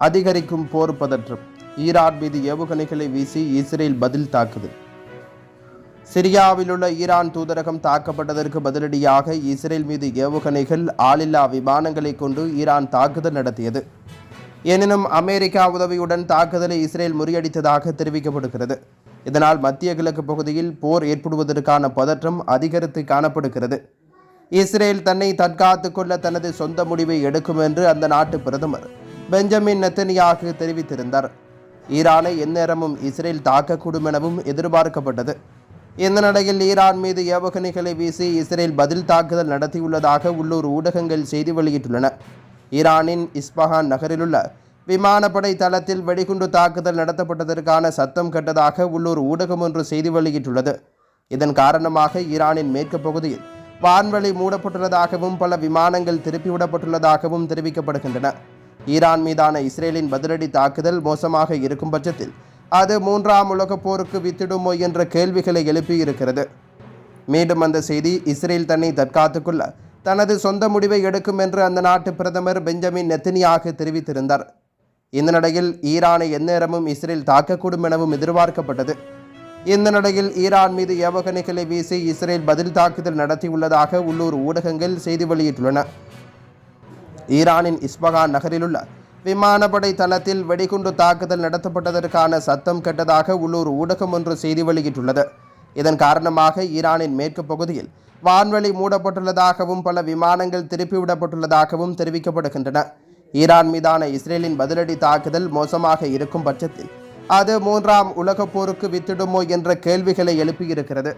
அதிகரிக்கும் போர் பதற்றம். ஈரான் மீது ஏவுகணைகளை வீசி இஸ்ரேல் பதில் தாக்குது. சிரியாவில் உள்ள ஈரான் தூதரகம் தாக்கப்பட்டதற்கு பதிலடியாக இஸ்ரேல் மீது ஏவுகணைகள் ஆளில்லா விமானங்களை கொண்டு ஈரான் தாக்குதல் நடத்தியது. எனினும் அமெரிக்கா உதவியுடன் தாக்குதலை இஸ்ரேல் முறியடித்ததாக தெரிவிக்கப்படுகிறது. இதனால் மத்திய கிழக்கு பகுதியில் போர் ஏற்படுவதற்கான பதற்றம் அதிகரித்து காணப்படுகிறது. இஸ்ரேல் தன்னை தற்காத்துக் கொள்ள தனது சொந்த முடிவை எடுக்கும் என்று அந்த நாட்டு பிரதமர் பெஞ்சமின் நெத்தனியாக தெரிவித்திருந்தார். ஈரானை எந்நேரமும் இஸ்ரேல் தாக்கக்கூடும் எனவும் எதிர்பார்க்கப்பட்டது. இந்த நிலையில் ஈரான் மீது ஏவுகணைகளை வீசி இஸ்ரேல் பதில் தாக்குதல் நடத்தியுள்ளதாக உள்ளூர் ஊடகங்கள் செய்தி வெளியிட்டுள்ளன. ஈரானின் இஸ்பஹான் நகரிலுள்ள விமானப்படை தளத்தில் வெடிகுண்டு தாக்குதல் நடத்தப்பட்டதற்கான சத்தம் கட்டதாக உள்ளூர் ஊடகம் ஒன்று செய்தி வெளியிட்டுள்ளது. இதன் காரணமாக ஈரானின் மேற்கு பகுதியில் வான்வெளி மூடப்பட்டுள்ளதாகவும் பல விமானங்கள் திருப்பிவிடப்பட்டுள்ளதாகவும் தெரிவிக்கப்படுகின்றன. ஈரான் மீதான இஸ்ரேலின் பதிலடி தாக்குதல் மோசமாக இருக்கும் பட்சத்தில் அது மூன்றாம் உலகப் போருக்கு வித்திடுமோ என்ற கேள்விகளை எழுப்பியிருக்கிறது. மீண்டும் அந்த செய்தி இஸ்ரேல் தன்னை தற்காத்துக்குள்ள தனது சொந்த முடிவை எடுக்கும் என்று அந்த நாட்டு பிரதமர் பெஞ்சமின் நெத்தனியாக தெரிவித்திருந்தார். இந்த நிலையில் ஈரானை எந்நேரமும் இஸ்ரேல் தாக்கக்கூடும் எனவும் எதிர்பார்க்கப்பட்டது. இந்த நிலையில் ஈரான் மீது ஏவகணைகளை வீசி இஸ்ரேல் பதில் தாக்குதல் நடத்தியுள்ளதாக உள்ளூர் ஊடகங்கள் செய்தி வெளியிட்டுள்ளன. ஈரானின் இஸ்பகான் நகரிலுள்ள விமானப்படை தளத்தில் வெடிகுண்டு தாக்குதல் நடத்தப்பட்டதற்கான சத்தம் கெட்டதாக உள்ளூர் ஊடகம் ஒன்று செய்தி வெளியிட்டுள்ளது. இதன் காரணமாக ஈரானின் மேற்கு பகுதியில் வான்வெளி மூடப்பட்டுள்ளதாகவும் பல விமானங்கள் திருப்பிவிடப்பட்டுள்ளதாகவும் தெரிவிக்கப்படுகின்றன. ஈரான் மீதான இஸ்ரேலின் பதிலடி தாக்குதல் மோசமாக இருக்கும் பட்சத்தில் அது மூன்றாம் உலகப் போருக்கு வித்திடுமோ என்ற கேள்விகளை எழுப்பியிருக்கிறது.